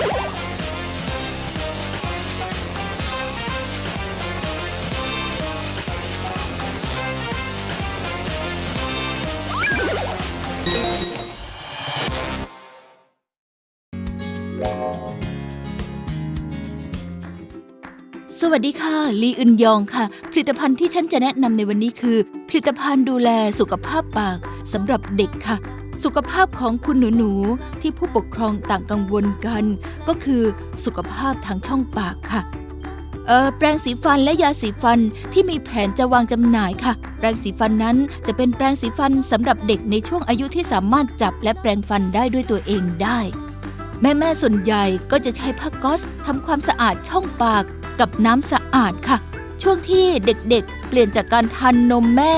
สวัสดีค่ะ ลีอึนยองค่ะ ผลิตภัณฑ์ที่ฉันจะแนะนำในวันนี้คือ ผลิตภัณฑ์ดูแลสุขภาพปากสำหรับเด็กค่ะ สุขภาพของคุณหนูๆที่ผู้ปกครองต่างกังวลกัน ก็คือสุขภาพทางช่องปากค่ะเออแปรงสีฟันและยาสีฟันที่มีแผนจะวางจำหน่ายค่ะ แปรงสีฟันนั้นจะเป็นแปรงสีฟันสำหรับเด็กในช่วงอายุที่สามารถจับและแปรงฟันได้ด้วยตัวเองได้ แม่ๆส่วนใหญ่ก็จะใช้ผ้าก๊อซทำความสะอาดช่องปากกับน้ำสะอาดค่ะ ช่วงที่เด็กๆ เปลี่ยนจากการทานนมแม่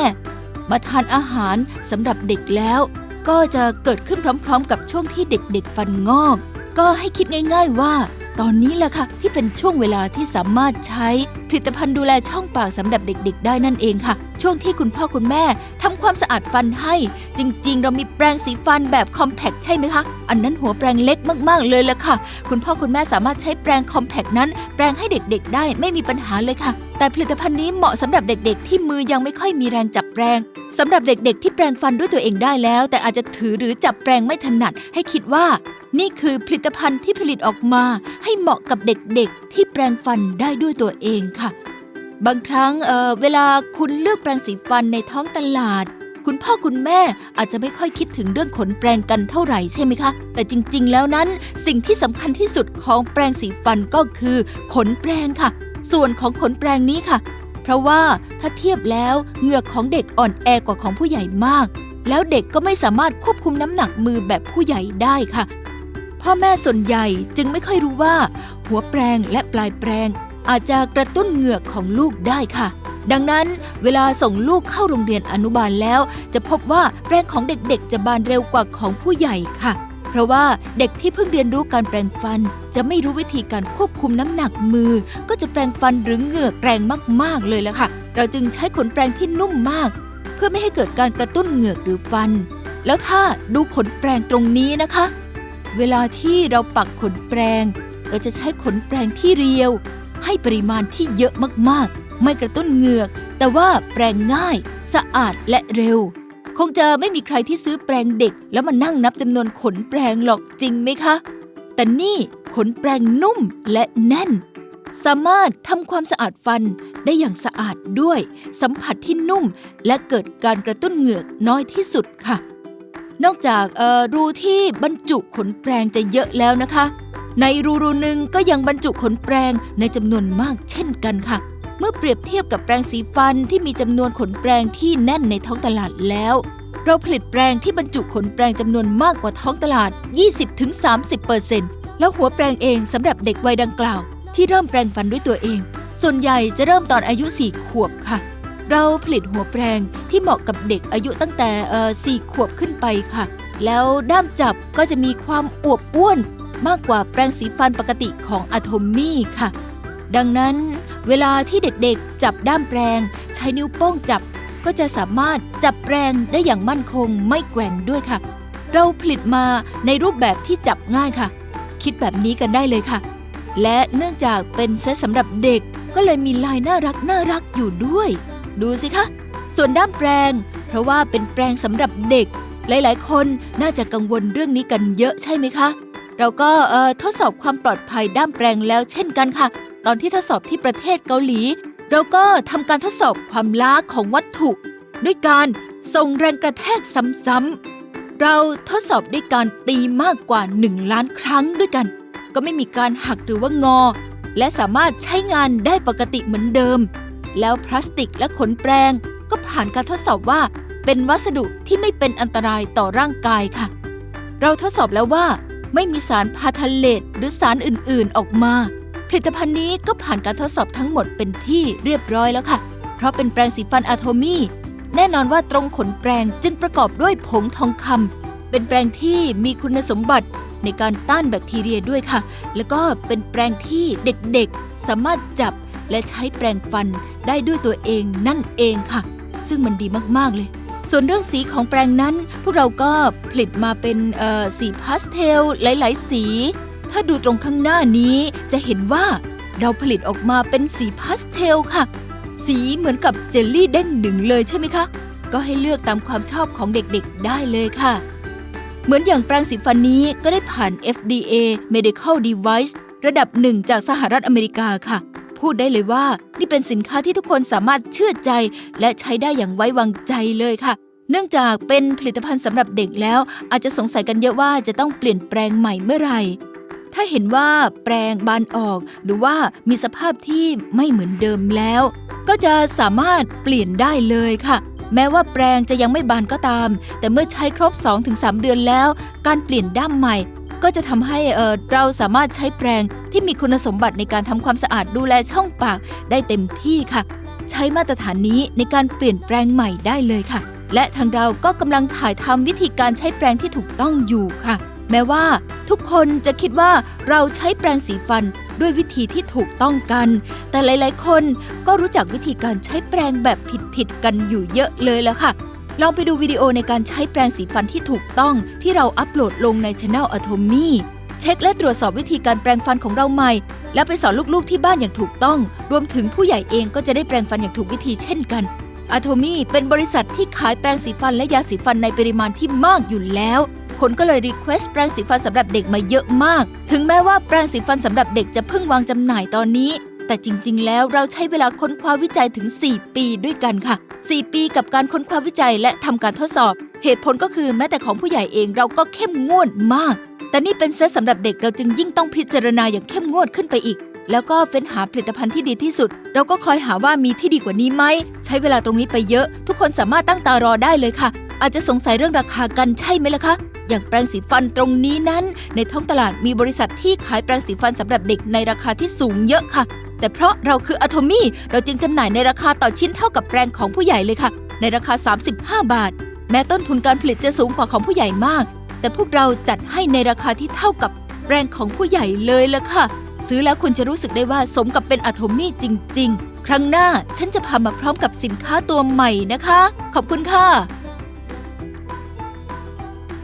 มาทานอาหารสำหรับเด็กแล้ว ก็จะเกิดขึ้นพร้อม ๆ กับช่วงที่เด็กๆฟันงอก ก็ให้คิดง่าย ๆว่า ตอนนี้แหละค่ะที่เป็นช่วงเวลาที่สามารถใช้ ผลิตภัณฑ์ดูแลช่องปากสำหรับเด็กๆ ได้นั่นเองค่ะ ช่วงที่คุณพ่อคุณแม่ทำความสะอาดฟันให้ จริงๆ เรามีแปรงสีฟันแบบคอมแพคใช่ไหมคะ อันนั้นหัวแปรงเล็กมากๆเลยละค่ะ คุณพ่อคุณแม่สามารถใช้แปรงคอมแพคนั้น แปรงให้เด็กๆ ได้ไม่มีปัญหาเลยค่ะ แต่ผลิตภัณฑ์นี้เหมาะสำหรับเด็กๆ ที่มือยังไม่ค่อยมีแรงจับแปรงสำหรับเด็กๆ ที่แปรงฟันด้วยตัวเองได้แล้ว แต่อาจจะถือหรือจับแปรงไม่ถนัด ให้คิดว่า นี่คือผลิตภัณฑ์ที่ผลิตออกมา ให้เหมาะกับเด็กๆ ที่แปรงฟันได้ด้วยตัวเองค่ะบางครั้งเอ่อเวลาคุณเลือกแปรงสีฟันในท้องตลาด คุณพ่อคุณแม่อาจจะไม่ค่อยคิดถึงเรื่องขนแปรงกันเท่าไหร่ใช่ไหมคะ แต่จริง ๆ แล้วนั้น สิ่งที่สำคัญที่สุดของแปรงสีฟันก็คือ ขนแปรงค่ะ ส่วนของขนแปรงนี้ค่ะ เพราะว่าถ้าเทียบแล้วเหงือกของเด็กอ่อนแอกว่าของผู้ใหญ่มาก แล้วเด็กก็ไม่สามารถควบคุมน้ำหนักมือแบบผู้ใหญ่ได้ค่ะ พ่อแม่ส่วนใหญ่จึงไม่ค่อยรู้ว่า หัวแปรงและปลายแปรง อาจจะกระตุ้นเหงือกของลูกได้ค่ะ ดังนั้นเวลาส่งลูกเข้าโรงเรียนอนุบาลแล้ว จะพบว่าแปรงของเด็กๆ จะบานเร็วกว่าของผู้ใหญ่ค่ะ เพราะว่าเด็กที่เพิ่งเรียนรู้การแปรงฟัน จะไม่รู้วิธีการควบคุมน้ำหนักมือ ก็จะแปรงฟันหรือเหงือกแรงมากๆเลยละค่ะ เราจึงใช้ขนแปรงที่นุ่มมาก เพื่อไม่ให้เกิดการกระตุ้นเหงือกหรือฟัน แล้วถ้าดูขนแปรงตรงนี้นะคะ เวลาที่เราปักขนแปรงเราจะใช้ขนแปรงที่เรียว ให้ปริมาณที่เยอะมากๆ ไม่กระตุ้นเหงือก แต่ว่าแปรงง่าย สะอาดและเร็ว คงจะไม่มีใครที่ซื้อแปรงเด็ก แล้วมานั่งนับจำนวนขนแปรงหรอกจริงไหมคะ แต่นี่ขนแปรงนุ่มและแน่น สามารถทำความสะอาดฟันได้อย่างสะอาดด้วย สัมผัสที่นุ่มและเกิดการกระตุ้นเหงือกน้อยที่สุดค่ะ นอกจากรูที่บรรจุขนแปรงจะเยอะแล้วนะคะ ในรูรูหนึ่งก็ยังบรรจุขนแปรงในจำนวนมากเช่นกันค่ะ เมื่อเปรียบเทียบกับแปรงสีฟันที่มีจำนวนขนแปรงที่แน่นในท้องตลาดแล้ว เราผลิตแปรงที่บรรจุขนแปรงจำนวนมากกว่าท้องตลาด 20-30%แล้วหัวแปรงเองสำหรับเด็กวัยดังกล่าว ที่เริ่มแปรงฟันด้วยตัวเอง ส่วนใหญ่จะเริ่มตอนอายุ 4 ขวบค่ะ เราผลิตหัวแปรงที่เหมาะกับเด็กอายุตั้งแต่สี่ขวบขึ้นไปค่ะ แล้วด้ามจับก็จะมีความอวบอ้วน มากกว่าแปรงสีฟันปกติของอะโทมี่ค่ะ ดังนั้นเวลาที่เด็กๆจับด้ามแปรง ใช้นิ้วโป้งจับก็จะสามารถจับแปรงได้อย่างมั่นคงไม่แกว่งด้วยค่ะ เราผลิตมาในรูปแบบที่จับง่ายค่ะ คิดแบบนี้กันได้เลยค่ะ และเนื่องจากเป็นเซตสำหรับเด็กก็เลยมีลายน่ารักน่ารักอยู่ด้วย ดูสิคะ ส่วนด้ามแปรง เพราะว่าเป็นแปรงสำหรับเด็ก หลายๆ คนน่าจะกังวลเรื่องนี้กันเยอะใช่ไหมคะ เราก็เอ่อทดสอบความปลอดภัยด้ามแปรงแล้วเช่นกันค่ะ ตอนที่ทดสอบที่ประเทศเกาหลี เราก็ทำการทดสอบความล้าของวัตถุ ด้วยการส่งแรงกระแทกซ้ำๆเราทดสอบด้วยการตีมากกว่า 1 ล้านครั้งด้วยกัน ก็ไม่มีการหักหรือว่างอ และสามารถใช้งานได้ปกติเหมือนเดิม แล้วพลาสติกและขนแปรง ก็ผ่านการทดสอบว่าเป็นวัสดุที่ไม่เป็นอันตรายต่อร่างกายค่ะ เราทดสอบแล้วว่า ไม่มีสารพาทาเลตหรือสารอื่นๆออกมา ผลิตภัณฑ์นี้ก็ผ่านการทดสอบทั้งหมดเป็นที่เรียบร้อยแล้วค่ะ เพราะเป็นแปรงสีฟันอะโทมี่ แน่นอนว่าตรงขนแปรงจึงประกอบด้วยผงทองคำเป็นแปรงที่มีคุณสมบัติในการต้านแบคทีเรียด้วยค่ะ แล้วก็เป็นแปรงที่เด็กๆ สามารถจับและใช้แปรงฟันได้ด้วยตัวเองนั่นเองค่ะ ซึ่งมันดีมากๆเลย ส่วนเรื่องสีของแปรงนั้น พวกเราก็ผลิตมาเป็นสีพาสเทลหลาย ๆ สี ถ้าดูตรงข้างหน้านี้จะเห็นว่าเราผลิตออกมาเป็นสีพาสเทลค่ะ สีเหมือนกับเจลลี่เด้งดึงเลยใช่ไหมคะ ก็ให้เลือกตามความชอบของเด็กๆได้เลยค่ะ เหมือนอย่างแปรงสีฟันนี้ก็ได้ผ่าน FDA Medical Device ระดับหนึ่งจากสหรัฐอเมริกาค่ะ พูดได้เลยว่า นี่เป็นสินค้าที่ทุกคนสามารถเชื่อใจ และใช้ได้อย่างไว้วางใจเลยค่ะ เนื่องจากเป็นผลิตภัณฑ์สำหรับเด็กแล้ว อาจจะสงสัยกันเยอะว่าจะต้องเปลี่ยนแปลงใหม่เมื่อไหร่ถ้าเห็นว่าแปรงบานออก หรือว่ามีสภาพที่ไม่เหมือนเดิมแล้ว ก็จะสามารถเปลี่ยนได้เลยค่ะ แม้ว่าแปรงจะยังไม่บานก็ตาม แต่เมื่อใช้ครบ 2-3 เดือนแล้ว การเปลี่ยนด้ามใหม่ ก็จะทำให้เเราสามารถใช้แปรงที่มีคุณสมบัติในการทำความสะอาดดูแลช่องปากได้เต็มที่ค่ะ ใช้มาตรฐานนี้ในการเปลี่ยนแปลงใหม่ได้เลยค่ะ และทางเราก็กำลังถ่ายทำวิธีการใช้แปรงที่ถูกต้องอยู่ค่ะ แม้ว่าทุกคนจะคิดว่าเราใช้แปรงสีฟันด้วยวิธีที่ถูกต้องกัน แต่หลาย ๆ คนก็รู้จักวิธีการใช้แปรงแบบผิด ๆ กันอยู่เยอะเลยแล้วค่ะ ลองไปดูวิดีโอในการใช้แปรงสีฟันที่ถูกต้องที่เราอัปโหลดลงในช anel Atomy เช็คและตรวจสอบวิธีการแปรงฟันของเราใหม่ แล้วไปสอนลูกๆที่บ้านอย่างถูกต้อง รวมถึงผู้ใหญ่เองก็จะได้แปรงฟันอย่างถูกวิธีเช่นกัน Atomy เป็นบริษัทที่ขายแปรงสีฟันและยาสีฟันในปริมาณที่มากอยู่แล้ว คนก็เลยรีเควสต์แปรงสีฟันสำหรับเด็กมาเยอะมาก ถึงแม้ว่าแปรงสีฟันสำหรับเด็กจะเพิ่งวางจำหน่ายตอนนี้ แต่จริง ๆ แล้วเราใช้เวลาค้นคว้าวิจัยถึง 4 ปีด้วยกันค่ะ 4 ปีกับการค้นคว้าวิจัยและทำการทดสอบ เหตุผลก็คือแม้แต่ของผู้ใหญ่เองเราก็เข้มงวดมาก แต่นี่เป็นเซตสำหรับเด็กเราจึงยิ่งต้องพิจารณาอย่างเข้มงวดขึ้นไปอีก แล้วก็เฟ้นหาผลิตภัณฑ์ที่ดีที่สุด เราก็คอยหาว่ามีที่ดีกว่านี้ไหม ใช้เวลาตรงนี้ไปเยอะ ทุกคนสามารถตั้งตารอได้เลยค่ะ อาจจะสงสัยเรื่องราคากันใช่ไหมล่ะคะ อย่างแปรงสีฟันตรงนี้นั้น ในท้องตลาดมีบริษัทที่ขายแปรงสีฟันสำหรับเด็กในราคาที่สูงเยอะค่ะ แต่เพราะเราคืออะโทมี่เราจึงจำหน่ายในราคาต่อชิ้นเท่ากับแปรงของผู้ใหญ่เลยค่ะ ในราคา 35 บาท แม้ต้นทุนการผลิตจะสูงกว่าของผู้ใหญ่มาก แต่พวกเราจัดให้ในราคาที่เท่ากับแปรงของผู้ใหญ่เลยละค่ะ ซื้อแล้วคุณจะรู้สึกได้ว่าสมกับเป็นอะโทมี่จริง ๆ ครั้งหน้าฉันจะพามาพร้อมกับสินค้าตัวใหม่นะคะ ขอบคุณค่ะ